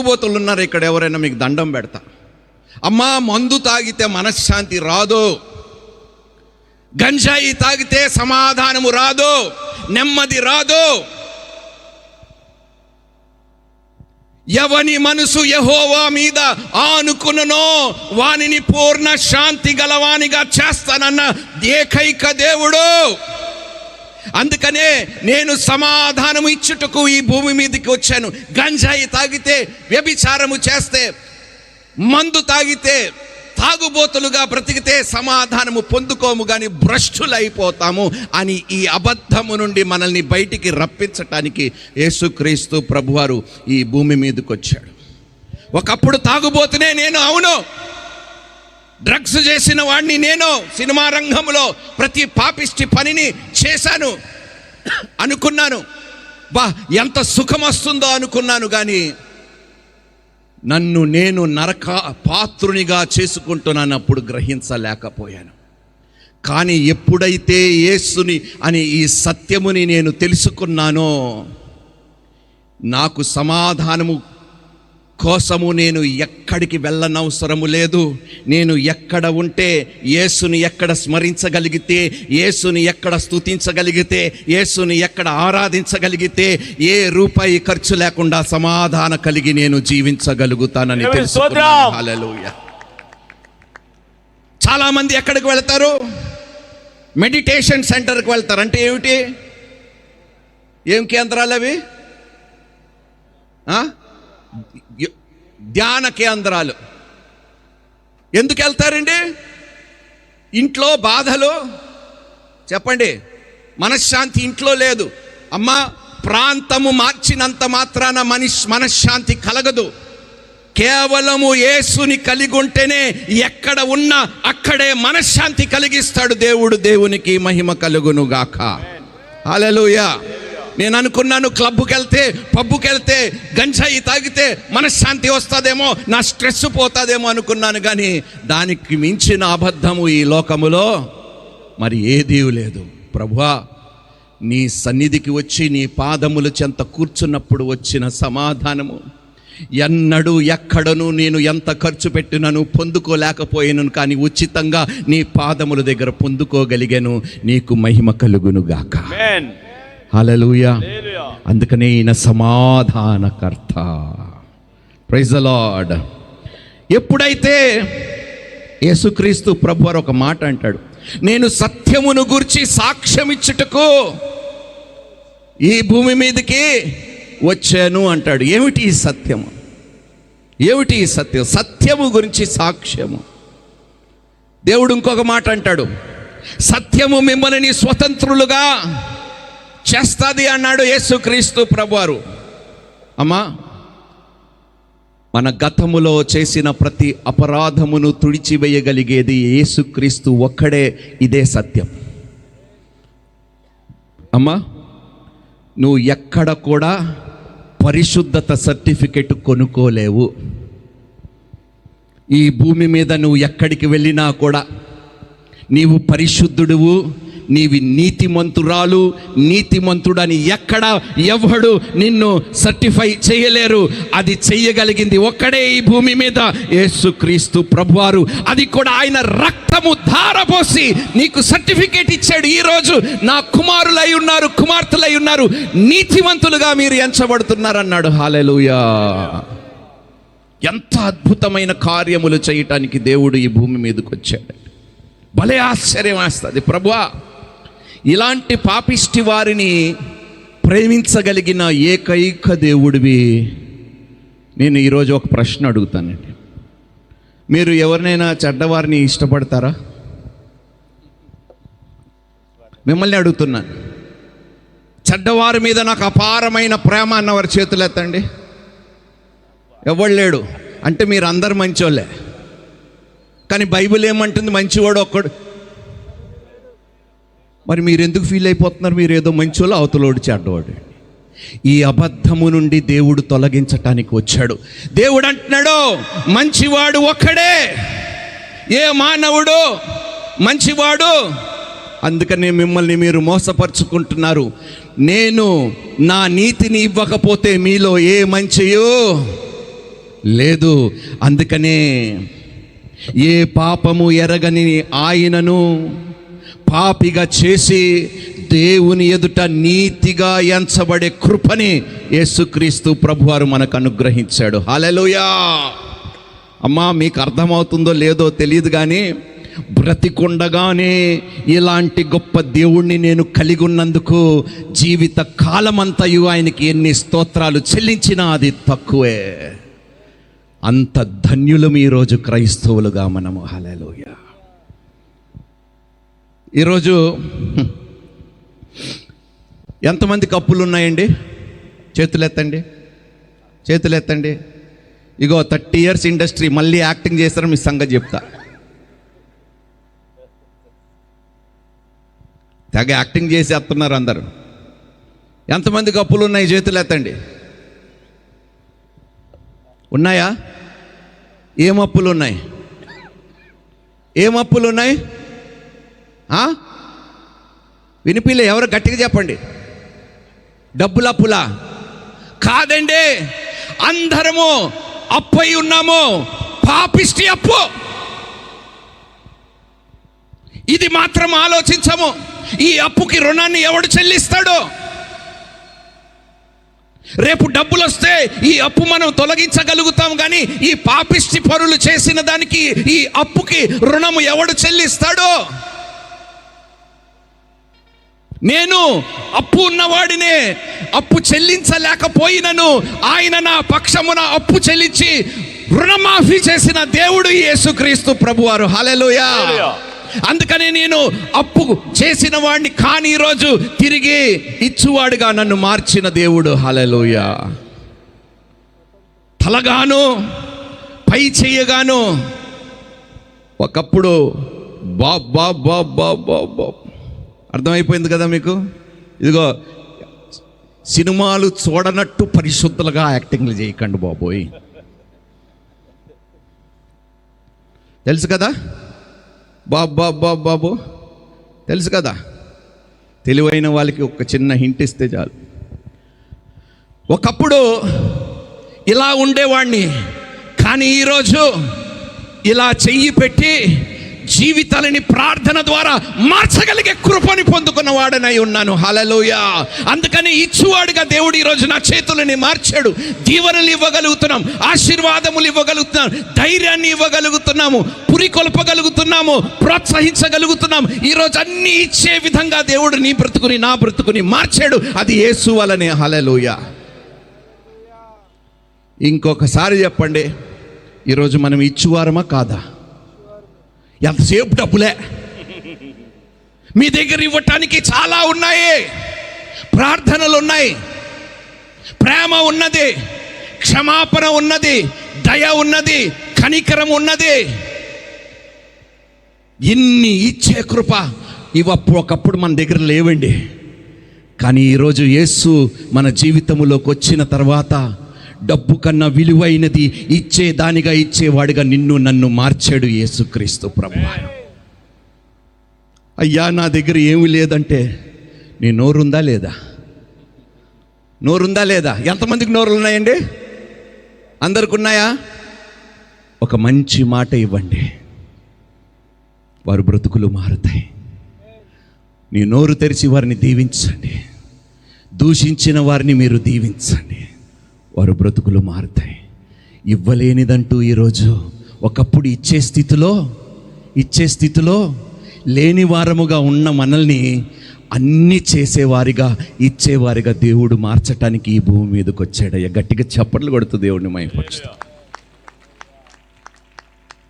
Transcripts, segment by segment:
తాగుబోతులు ఉన్నారు ఇక్కడ ఎవరైనా మీకు దండం పెడతా. అమ్మా మందు తాగితే మనశ్శాంతి రాదు. గంజాయి తాగితే సమాధానము రాదు. నెమ్మది రాదు. ఎవని మనసు యహోవా మీద ఆనుకుననో వానిని పూర్ణ శాంతి గలవానిగా చేస్తానన్న ఏకైక దేవుడు. అందుకనే నేను సమాధానము ఇచ్చుటకు ఈ భూమి మీదకి వచ్చాను. గంజాయి తాగితే వ్యభిచారము చేస్తే మందు తాగితే తాగుబోతులుగా బ్రతికితే సమాధానము పొందుకోము కానీ భ్రష్టులైపోతాము అని ఈ అబద్ధము నుండి మనల్ని బయటికి రప్పించటానికి యేసుక్రీస్తు ప్రభువారు ఈ భూమి మీదకి వచ్చాడు ఒకప్పుడు తాగుబోతునే నేను అవును. డ్రగ్స్ చేసిన వాడిని నేను సినిమా రంగంలో ప్రతి పాపిష్టి పనిని చేశాను. అనుకున్నాను. బా ఎంత సుఖం వస్తుందో అనుకున్నాను కానీ నన్ను నేను నరక పాత్రునిగా చేసుకుంటున్నాను అప్పుడు గ్రహించలేకపోయాను. కానీ ఎప్పుడైతే యేసుని అని ఈ సత్యముని నేను తెలుసుకున్నానో నాకు సమాధానము కోసము నేను ఎక్కడికి వెళ్ళనవసరము లేదు. నేను ఎక్కడ ఉంటే యేసుని ఎక్కడ స్మరించగలిగితే యేసుని ఎక్కడ స్తుతించగలిగితే యేసుని ఎక్కడ ఆరాధించగలిగితే ఏ రూపాయి ఖర్చు లేకుండా సమాధాన కలిగి నేను జీవించగలుగుతానని చాలా మంది ఎక్కడికి వెళ్తారు? మెడిటేషన్ సెంటర్కి వెళ్తారు. అంటే ఏమిటి? ఏం కేంద్రాలు అవి? ధ్యాన కేంద్రాలు. ఎందుకు వెళ్తారండి? ఇంట్లో బాధలు చెప్పండి మనశ్శాంతి ఇంట్లో లేదు. అమ్మా ప్రాంతము మార్చినంత మాత్రాన మనిష్ మనశ్శాంతి కలగదు. కేవలము యేసుని కలిగి ఉంటేనే ఎక్కడ ఉన్నా అక్కడే మనశ్శాంతి కలిగిస్తాడు దేవుడు. దేవునికి మహిమ కలుగును గాక నేను అనుకున్నాను క్లబ్కి వెళ్తే పబ్బుకి వెళ్తే గంజాయి తాగితే మనశ్శాంతి వస్తుందేమో నా స్ట్రెస్ పోతుందేమో అనుకున్నాను కానీ దానికి మించిన అబద్ధము ఈ లోకములో మరి ఏదీ లేదు. ప్రభువా నీ సన్నిధికి వచ్చి నీ పాదముల చెంత కూర్చున్నప్పుడు వచ్చిన సమాధానము. ఎన్నడూ ఎక్కడను నేను ఎంత ఖర్చు పెట్టినను పొందుకోలేకపోయాను కానీ ఉచితంగా నీ పాదముల దగ్గర పొందుకోగలిగాను. నీకు మహిమ కలుగునుగాక. గాక Hallelujah. అందుకనే ఈయన సమాధానకర్త. ప్రైజ్ లార్డ్ ఎప్పుడైతే యేసుక్రీస్తు ప్రభు వారు ఒక మాట అంటాడు నేను సత్యమును గురించి సాక్ష్యం ఇచ్చుటకు ఈ భూమి మీదకి వచ్చాను అంటాడు. ఏమిటి ఈ సత్యము? ఏమిటి ఈ సత్యం? సత్యము గురించి సాక్ష్యము. దేవుడు ఇంకొక మాట అంటాడు సత్యము మిమ్మల్ని స్వతంత్రులుగా చేస్తుంది అన్నాడు యేసుక్రీస్తు ప్రభువారు. అమ్మా మన గతములో చేసిన ప్రతి అపరాధమును తుడిచివేయగలిగేది యేసుక్రీస్తు ఒక్కడే ఇదే సత్యం. అమ్మా నువ్వు ఎక్కడ కూడా పరిశుద్ధత సర్టిఫికెట్ కొనుక్కోలేవు. ఈ భూమి మీద నువ్వు ఎక్కడికి వెళ్ళినా కూడా నీవు పరిశుద్ధుడువు నీవి నీతిమంతురాలు నీతిమంతుడని ఎక్కడ ఎవడు నిన్ను సర్టిఫై చేయలేరు. అది చెయ్యగలిగింది ఒక్కడే ఈ భూమి మీద. యేసుక్రీస్తు ప్రభువారు అది కూడా ఆయన రక్తము ధారపోసి నీకు సర్టిఫికేట్ ఇచ్చాడు. ఈరోజు నా కుమారులై ఉన్నారు కుమార్తెలై ఉన్నారు. నీతిమంతులుగా మీరు ఎంచబడుతున్నారన్నాడు. హాలెలుయా ఎంత అద్భుతమైన కార్యములు చేయటానికి దేవుడు ఈ భూమి మీదకి వచ్చాడు భలే ఆశ్చర్యం వేస్తుంది. ప్రభువా ఇలాంటి పాపిష్టి వారిని ప్రేమించగలిగిన ఏకైక దేవుడివి. నేను ఈరోజు ఒక ప్రశ్న అడుగుతానండి. మీరు ఎవరినైనా చెడ్డవారిని ఇష్టపడతారా? మిమ్మల్ని అడుగుతున్నాను చెడ్డవారి మీద నాకు అపారమైన ప్రేమ అన్నవారి చేతులు ఎత్తండి. ఎవడు లేడు. అంటే మీరు అందరు మంచోళ్ళే. కానీ బైబిల్ ఏమంటుంది? మంచివాడు ఒక్కడు. మరి మీరు ఎందుకు ఫీల్ అయిపోతున్నారు? మీరు ఏదో మంచోళ్ళు అవతలోడు చెడ్డవాడు. ఈ అబద్ధము నుండి దేవుడు తొలగించటానికి వచ్చాడు. దేవుడు అంటున్నాడు మంచివాడు ఒక్కడే. ఏ మానవుడు మంచివాడు? అందుకనే మిమ్మల్ని మీరు మోసపరుచుకుంటున్నారు. నేను నా నీతిని ఇవ్వకపోతే మీలో ఏ మంచియో లేదు. అందుకనే ఏ పాపము ఎరగని ఆయనను పాపిగా చేసి దేవుని ఎదుట నీతిగా ఎంచబడే కృపని యేసుక్రీస్తు ప్రభువారు మనకు అనుగ్రహించాడు. హల్లెలూయా! అమ్మా మీకు అర్థమవుతుందో లేదో తెలియదు కానీ బ్రతికుండగానే ఇలాంటి గొప్ప దేవుణ్ణి నేను కలిగి ఉన్నందుకు జీవిత కాలమంతయు ఆయనకి ఎన్ని స్తోత్రాలు చెల్లించినా అది తక్కువే. అంత ధన్యులం ఈరోజు క్రైస్తవులుగా మనము. హలలోయ ఈరోజు ఎంతమంది కప్పులు ఉన్నాయండి చేతులు ఎత్తండి చేతులు ఎత్తండి ఇగో థర్టీ ఇయర్స్ ఇండస్ట్రీ మళ్ళీ యాక్టింగ్ చేస్తారో మీ సంగతి చెప్తా. తెగ యాక్టింగ్ చేసేస్తున్నారు అందరు. ఎంతమంది కప్పులు ఉన్నాయి చేతులు ఎత్తండి ఉన్నాయా? ఏం అప్పులు ఉన్నాయి ఏం అప్పులు ఉన్నాయి వినిపిలే ఎవరు గట్టిగా చెప్పండి? డబ్బుల అప్పులా కాదండి అందరము అప్పై ఉన్నాము. పాపిష్టి అప్పు. ఇది మాత్రం ఆలోచించము. ఈ అప్పుకి రుణాన్ని ఎవడు చెల్లిస్తాడో? రేపు డబ్బులు వస్తే ఈ అప్పు మనం తొలగించగలుగుతాం కానీ ఈ పాపిష్టి పరులు చేసిన దానికి ఈ అప్పుకి రుణము ఎవడు చెల్లిస్తాడో? నేను అప్పు ఉన్నవాడినే అప్పు చెల్లించలేకపోయినను. ఆయన నా పక్షమున అప్పు చెల్లించి రుణమాఫీ చేసిన దేవుడు యేసుక్రీస్తు ప్రభువారు. హల్లెలూయా. అందుకనే నేను అప్పు చేసిన వాడిని కాని ఈరోజు తిరిగి ఇచ్చువాడుగా నన్ను మార్చిన దేవుడు. హలలోయ తలగాను పై చెయ్యగాను ఒకప్పుడు బాబ్ బాబ్ బాబ్ బాబ్ బాబ్ బాబ్ అర్థమైపోయింది కదా మీకు? ఇదిగో సినిమాలు చూడనట్టు పరిశుద్ధులుగా యాక్టింగ్లు చేయకండి బాబోయ్. తెలుసు కదా? బాబు బాబు బాబు బాబు తెలుసు కదా? తెలివైన వాళ్ళకి ఒక చిన్న హింట్ ఇస్తే చాలు. ఒకప్పుడు ఇలా ఉండేవాడిని కానీ ఈరోజు ఇలా చెయ్యి పెట్టి జీవితాలని ప్రార్థన ద్వారా మార్చగలిగే కృపని పొందుకున్న వాడనై ఉన్నాను. హలలోయ అందుకని ఇచ్చువాడుగా దేవుడు ఈరోజు నా చేతులని మార్చాడు. దీవెనలు ఇవ్వగలుగుతున్నాం. ఆశీర్వాదములు ఇవ్వగలుగుతున్నాం. ధైర్యాన్ని ఇవ్వగలుగుతున్నాము. పురికొల్పగలుగుతున్నాము ప్రోత్సహించగలుగుతున్నాం. ఈరోజు అన్ని ఇచ్చే విధంగా దేవుడు నీ బ్రతుకుని నా బ్రతుకుని మార్చాడు. అది యేసు వలనే. హలలోయ ఇంకొకసారి చెప్పండి. ఈరోజు మనం ఇచ్చువారమా కాదా? ఎంతసేపు డబ్బులే? మీ దగ్గర ఇవ్వటానికి చాలా ఉన్నాయి. ప్రార్థనలు ఉన్నాయి. ప్రేమ ఉన్నది. క్షమాపణ ఉన్నది. దయ ఉన్నది. కనికరం ఉన్నది. ఇన్ని ఇచ్చే కృప ఇవప్పుడు ఒకప్పుడు మన దగ్గర లేవండి. కానీ ఈరోజు యేసు మన జీవితంలోకి వచ్చిన తర్వాత డబ్బు కన్నా విలువైనది ఇచ్చే దానిగా ఇచ్చేవాడిగా నిన్ను నన్ను మార్చాడు యేసుక్రీస్తు ప్రభు. అయ్యా నా దగ్గర ఏమి లేదంటే నీ నోరుందా లేదా? నోరుందా లేదా? ఎంతమందికి నోరులు ఉన్నాయండి అందరికి ఉన్నాయా? ఒక మంచి మాట ఇవ్వండి. వారు బ్రతుకులు మారుతాయి. నీ నోరు తెరిచి వారిని దీవించండి. దూషించిన వారిని మీరు దీవించండి. వారు బ్రతుకులు మారుతాయి. ఇవ్వలేనిదంటూ ఈరోజు ఒకప్పుడు ఇచ్చే స్థితిలో ఇచ్చే స్థితిలో లేని వారముగా ఉన్న మనల్ని అన్నీ చేసేవారిగా ఇచ్చేవారిగా దేవుడు మార్చటానికి ఈ భూమి మీదకి వచ్చాడయ్యా గట్టిగా చప్పట్లు కొడుతూ దేవుడిని మైపరుచుతాం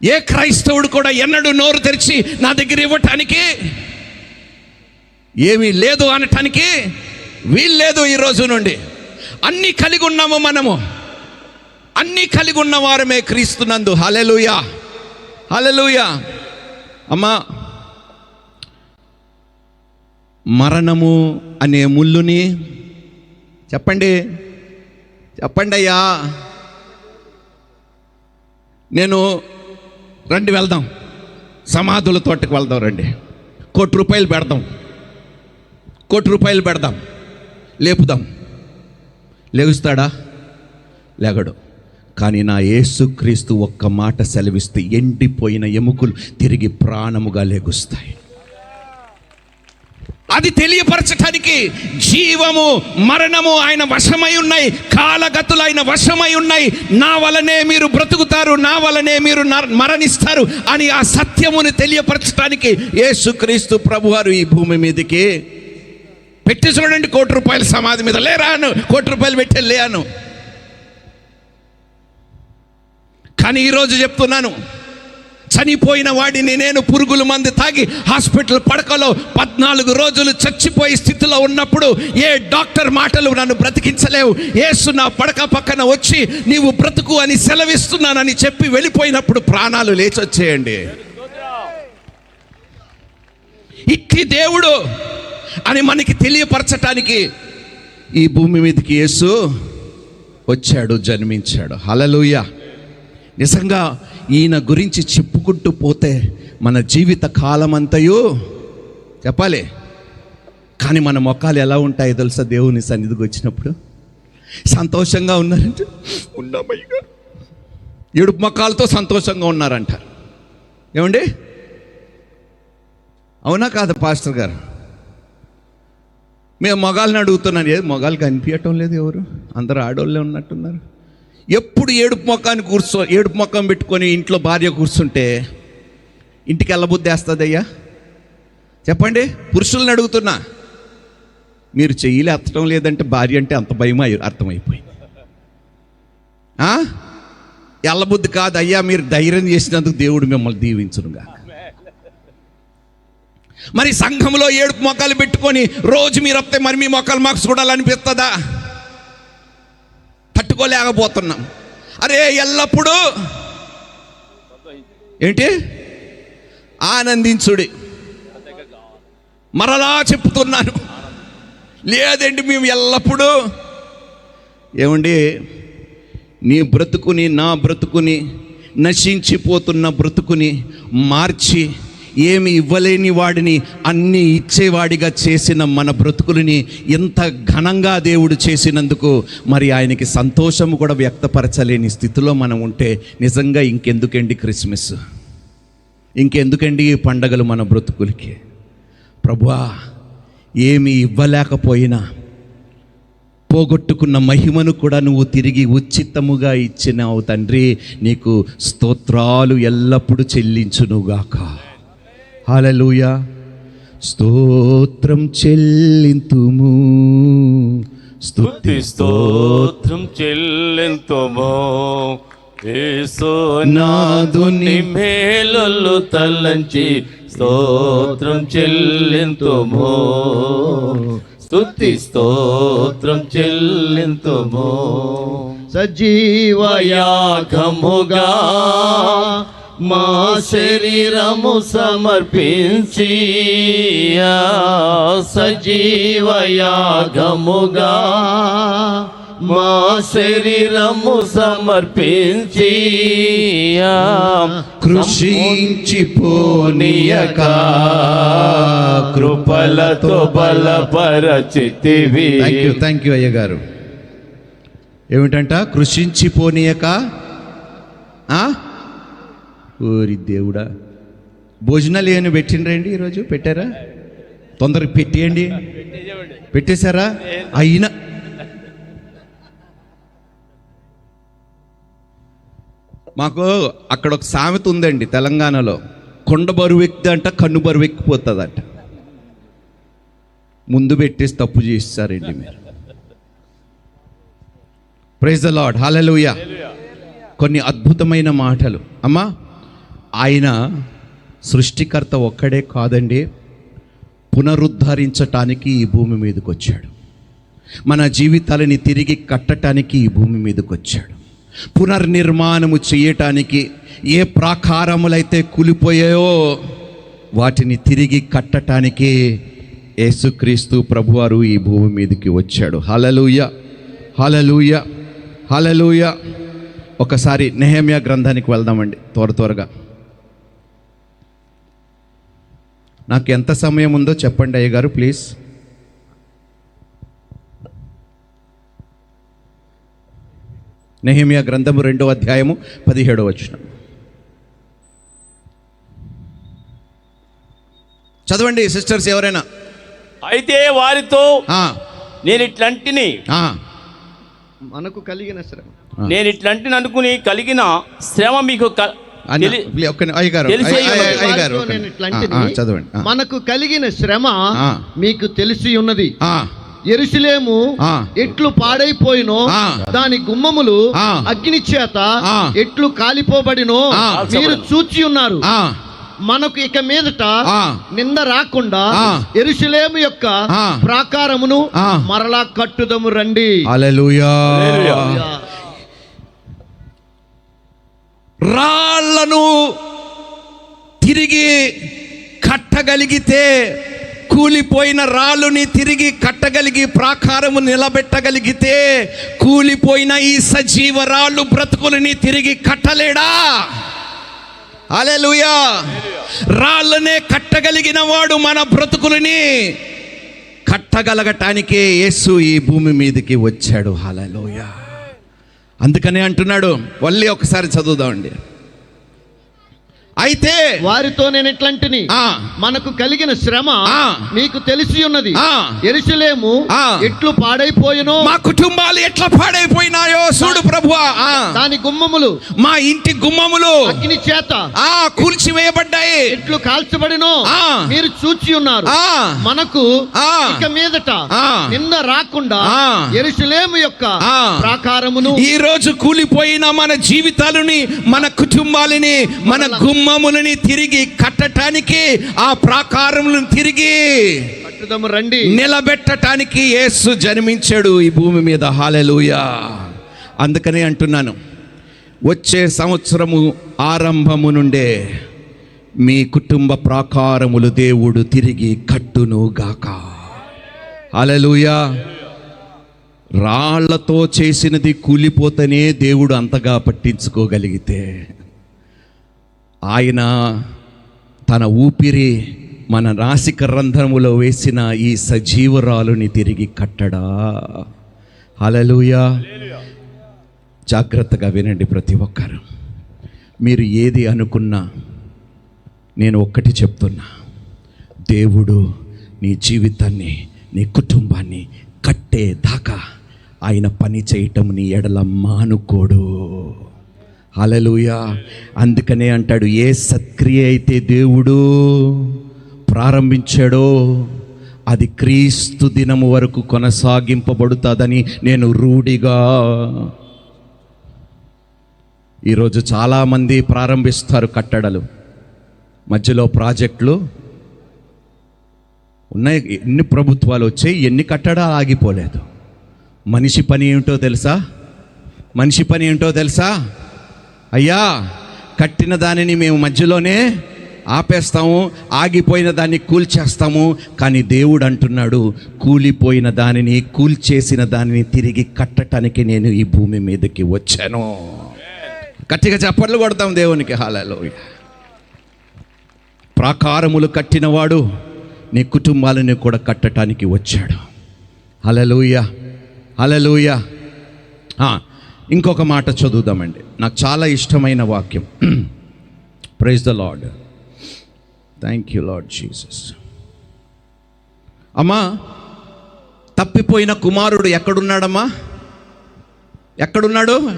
ఏ క్రైస్తవుడు కూడా ఎన్నడూ నోరు తెరిచి నా దగ్గర ఇవ్వటానికి ఏమీ లేదు అనటానికి వీల్లేదు ఈ రోజు నుండి. అన్నీ కలిగి ఉన్నాము మనము. అన్నీ కలిగి ఉన్న వారమే క్రీస్తునందు. హలెలుయా హలెలుయా అమ్మా మరణము అనే ముళ్ళుని చెప్పండి. చెప్పండి అయ్యా. నేను రండి వెళ్దాం. సమాధుల తోటకు వెళ్దాం రండి. కోటి రూపాయలు పెడదాం. కోటి రూపాయలు పెడదాం. లేపుదాం. లేగుస్తాడా? లేగడు. కానీ నా యేసుక్రీస్తు ఒక్క మాట సెలవిస్తే ఎండిపోయిన ఎముకలు తిరిగి ప్రాణముగా లెగుస్తాయి. అది తెలియపరచటానికి జీవము మరణము ఆయన వశమై ఉన్నాయి కాలగతులు ఆయన వశమై ఉన్నాయి. నా వలనే మీరు బ్రతుకుతారు నా వలనే మీరు మరణిస్తారు అని ఆ సత్యముని తెలియపరచటానికి యేసుక్రీస్తు ప్రభువారు ఈ భూమి మీదకి పెట్టి చూడండి కోటి రూపాయల సమాధి మీద. లేరాను కోటి రూపాయలు పెట్టి లేను కానీ ఈరోజు చెప్తున్నాను చనిపోయిన వాడిని నేను పురుగుల మందు తాగి హాస్పిటల్ పడకలో పద్నాలుగు రోజులు చచ్చిపోయే స్థితిలో ఉన్నప్పుడు ఏ డాక్టర్ మాటలు నన్ను బ్రతికించలేవు. యేసు నా పడక పక్కన వచ్చి నీవు బ్రతుకు అని సెలవిస్తున్నానని చెప్పి వెళ్ళిపోయినప్పుడు ప్రాణాలు లేచొచ్చేయండి ఇట్టి దేవుడు అని మనకి తెలియపరచటానికి ఈ భూమి మీదకి యేసు వచ్చాడు జన్మించాడు. హలలుయ నిజంగా ఈయన గురించి చెప్పుకుంటూ పోతే మన జీవిత కాలమంతయు చెప్పాలి. కానీ మన మొక్కలు ఎలా ఉంటాయో తెలుసా దేవుని సన్నిధికి వచ్చినప్పుడు? సంతోషంగా ఉన్నారంటే? ఉన్నామయ్యగా ఏడుపు మొక్కలతో సంతోషంగా ఉన్నారంట. ఏమండి? అవునా కాదు పాస్టర్ గారు? మేము మగాళ్ళని అడుగుతున్నాను. ఏది మగాళ్ళు కనిపించటం లేదు ఎవరు? అందరూ ఆడోళ్ళే ఉన్నట్టున్నారు. ఎప్పుడు ఏడుపు మొక్కాన్ని కూర్చో ఏడుపు మొక్కం పెట్టుకొని ఇంట్లో భార్య కూర్చుంటే ఇంటికి వెళ్ళబుద్ధి వేస్తుందయ్యా చెప్పండి పురుషుల్ని అడుగుతున్నా. మీరు చెయ్యిలే ఎత్తడం లేదంటే భార్య అంటే అంత భయమా అర్థమైపోయింది. ఎల్లబుద్ధి కాదు అయ్యా మీరు ధైర్యం చేసినందుకు దేవుడు మిమ్మల్ని దీవించునుగా మరి సంఘంలో ఏడుపు మొక్కలు పెట్టుకొని రోజు మీరు వస్తే మరి మీ మొక్కలు మాకు చూడాలనిపిస్తుందా? తట్టుకోలేకపోతున్నాం. అరే ఎల్లప్పుడూ ఏంటి? ఆనందించుడి. మరలా చెప్తున్నాను. లేదండి మేము ఎల్లప్పుడూ ఏమండి నీ బ్రతుకుని నా బ్రతుకుని నశించిపోతున్న బ్రతుకుని మార్చి ఏమి ఇవ్వలేని వాడిని అన్ని ఇచ్చేవాడిగా చేసిన మన బ్రతుకులని ఎంత ఘనంగా దేవుడు చేసినందుకు మరి ఆయనకి సంతోషము కూడా వ్యక్తపరచలేని స్థితిలో మనం ఉంటే నిజంగా ఇంకెందుకండి క్రిస్మస్? ఇంకెందుకండి ఈ పండగలు మన బ్రతుకులకి? ప్రభువా ఏమి ఇవ్వలేకపోయినా పోగొట్టుకున్న మహిమను కూడా నువ్వు తిరిగి ఉచితముగా ఇచ్చినావు తండ్రి. నీకు స్తోత్రాలు ఎల్లప్పుడూ చెల్లించునుగాక. హల్లెలూయ స్తోత్రం చెల్లింతుము. స్తుతి స్తోత్రం చెల్లింతుము. నాదుని మేలు తలంచి స్తోత్రం చెల్లింతుము. స్తుతి స్తోత్రం చెల్లింతుము. సజీవయాగముగా మా శరీరము సమర్పించి సజీవయాగముగా మా శరీరము సమర్పించి కృషించిపోనీయక కృపలతో బలపరచితివి. థ్యాంక్ యూ థ్యాంక్ యూ అయ్య గారు ఏమిటంట? కృషించిపోనీయక? ఆ? ఓరి దేవుడా. భోజనాలు ఏమైనా పెట్టిండ్రండి ఈరోజు? పెట్టారా? తొందరగా పెట్టేయండి. పెట్టేశారా? అయినా. మాకు అక్కడ ఒక సామెత ఉందండి తెలంగాణలో. కొండ బరువు ఎక్కితే అంట కన్ను బరువు ఎక్కిపోతుందట ముందు పెట్టేసి తప్పు చేస్తారండి మీరు. ప్రైజ్ ద లాడ్ హల్లెలూయ కొన్ని అద్భుతమైన మాటలు. అమ్మా ఆయన సృష్టికర్త ఒక్కడే కాదండి పునరుద్ధరించటానికి ఈ భూమి మీదకి వచ్చాడు మన జీవితాలని తిరిగి కట్టటానికి ఈ భూమి మీదకి వచ్చాడు పునర్నిర్మాణము చేయటానికి ఏ ప్రాకారములైతే కూలిపోయాయో వాటిని తిరిగి కట్టటానికి యేసుక్రీస్తు ప్రభువారు ఈ భూమి మీదకి వచ్చాడు. హలలుయ హలలుయ హలలుయ ఒకసారి నెహమ్య గ్రంథానికి వెళ్దామండి త్వర త్వరగా. నాకు ఎంత సమయం ఉందో చెప్పండి అయ్య గారు ప్లీజ్. నెహిమియా గ్రంథము రెండో అధ్యాయము పదిహేడో వచనం. చదవండి సిస్టర్స్ ఎవరైనా? అయితే వారితో ఆ, నేను ఇట్లాంటిని ఆ, మనకు కలిగిన శ్రమ. నేను ఇట్లాంటిని అనుకుని కలిగిన శ్రమ మీకు చదవండి మనకు కలిగిన శ్రమ. మీకు తెలిసి ఉన్నది ఆ, ఎరుసలేము. ఎట్లు పాడైపోయినో. దాని గుమ్మములు. అగ్ని చేత ఆ. ఎట్లు కాలిపోబడినో ఆ. మీరు చూచి ఉన్నారు ఆ, మనకు ఇక మీదట ఆ. నింద రాకుండా. ఎరుసలేము యొక్క. ప్రాకారమును. మరలా కట్టుదము రండి హల్లెలూయా రాళ్ళను తిరిగి కట్టగలిగితే కూలిపోయిన రాళ్ళుని తిరిగి కట్టగలిగి ప్రాకారము నిలబెట్టగలిగితే కూలిపోయిన ఈ సజీవ రాళ్ళు బ్రతుకులని తిరిగి కట్టలేడా? అలెలుయా రాళ్ళనే కట్టగలిగిన వాడు మన బ్రతుకులని కట్టగలగటానికే యేసు ఈ భూమి మీదకి వచ్చాడు. హలలోయా అందుకనే అంటున్నాడు మళ్ళీ ఒకసారి చదువుదామండి. అయితే వారితో నేను ఇట్లాంటిని ఆ, మనకు కలిగిన శ్రమ. మీకు తెలిసి ఉన్నది. ఎరుసలేము. ఎట్లు పాడైపోయినో మా కుటుంబాలు ఎట్లా పాడైపోయినాయో చూడు ప్రభువా ఆ, దాని గుమ్మములు మా ఇంటి గుమ్మములు అగ్ని చేత ఆ కూల్చివేయబడ్డాయి ఎట్లు కాల్చబడినో ఆ. మీరు చూచి ఉన్నారు ఆ, మనకు ఆ. ఇక మీదట. నింద రాకుండా. ఎరుసలేము యొక్క ఆ. ప్రాకారమును ఈ రోజు కూలిపోయిన మన జీవితాలని మన కుటుంబాలని మన గుమ్మములని తిరిగి కట్టటానికి ఆ ప్రాకారములను తిరిగి కట్టుదము రండి. నిలబెట్టటానికి యేసు జన్మించాడు ఈ భూమి మీద. హాలెలూయా అందుకనే అంటున్నాను వచ్చే సంవత్సరము ఆరంభము నుండే మీ కుటుంబ ప్రాకారములు దేవుడు తిరిగి కట్టును గాక. హాలెలూయా రాళ్ళతో చేసినది కూలిపోతేనే దేవుడు అంతగా పట్టించుకోగలిగితే. ఆయన తన ఊపిరి మన నాసిక రంధ్రములో వేసిన ఈ సజీవరాలుని తిరిగి కట్టడా. అలలుయా జాగ్రత్తగా వినండి ప్రతి ఒక్కరు. మీరు ఏది అనుకున్నా నేను ఒక్కటి చెప్తున్నా. దేవుడు నీ జీవితాన్ని నీ కుటుంబాన్ని కట్టే దాకా ఆయన పని చేయటం నీ ఎడల మానుకోడు. అలలుయ అందుకనే అంటాడు ఏ సత్క్రియ అయితే దేవుడు ప్రారంభించాడో అది క్రీస్తు దినము వరకు కొనసాగింపబడుతుందని నేను రూఢిగా. ఈరోజు చాలామంది ప్రారంభిస్తారు కట్టడలు. మధ్యలో ప్రాజెక్టులు ఉన్నాయి. ఎన్ని ప్రభుత్వాలు వచ్చాయి ఎన్ని కట్టడాలు ఆగిపోలేదు. మనిషి పని ఏమిటో తెలుసా? మనిషి పని ఏంటో తెలుసా? అయ్యా కట్టిన దానిని మేము మధ్యలోనే ఆపేస్తాము ఆగిపోయిన దాన్ని కూల్చేస్తాము కానీ దేవుడు అంటున్నాడు కూలిపోయిన దానిని కూల్చేసిన దానిని తిరిగి కట్టటానికి నేను ఈ భూమి మీదకి వచ్చాను. గట్టిగా చప్పట్లు కొడతాం దేవునికి హాలలో ప్రాకారములు కట్టినవాడు నీ కుటుంబాలని కూడా కట్టడానికి వచ్చాడు. హలలుయ హలలుయ ఇంకొక మాట చదువుదామండి. నాకు చాలా ఇష్టమైన వాక్యం. Praise the lord thank you lord Jesus అమ్మా తప్పిపోయిన కుమారుడు ఎక్కడున్నాడమ్మా? ఎక్కడున్నాడు?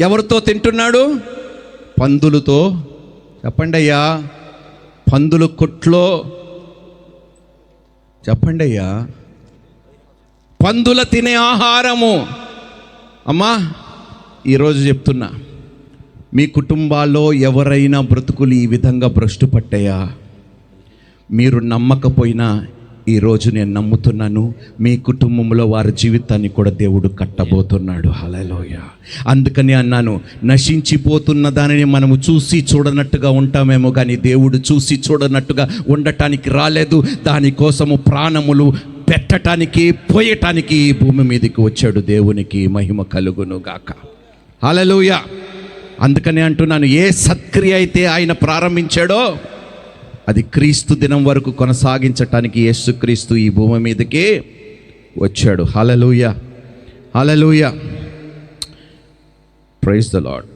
ఎవరితో తింటున్నాడు? పందులతో. చెప్పండి అయ్యా పందుల కొట్లో. చెప్పండి అయ్యా పందుల తినే ఆహారము. అమ్మా ఈరోజు చెప్తున్నా మీ కుటుంబాల్లో ఎవరైనా బ్రతుకులు ఈ విధంగా భ్రష్టు పట్టాయా మీరు నమ్మకపోయినా ఈరోజు నేను నమ్ముతున్నాను మీ కుటుంబంలో వారి జీవితాన్ని కూడా దేవుడు కట్టబోతున్నాడు. హలలోయ అందుకని అన్నాను నశించిపోతున్న దానిని మనము చూసి చూడనట్టుగా ఉంటామేమో కానీ దేవుడు చూసి చూడనట్టుగా ఉండటానికి రాలేదు. దానికోసము ప్రాణములు పెట్టటానికి పోయటానికి ఈ భూమి మీదకి వచ్చాడు దేవునికి మహిమ కలుగును గాక అలలోయ అందుకని అంటున్నాను ఏ సత్క్రియ అయితే ఆయన ప్రారంభించాడో అది క్రీస్తు దినం వరకు కొనసాగించటానికి యేసుక్రీస్తు ఈ భూమి మీదకి వచ్చాడు. Hallelujah hallelujah praise the lord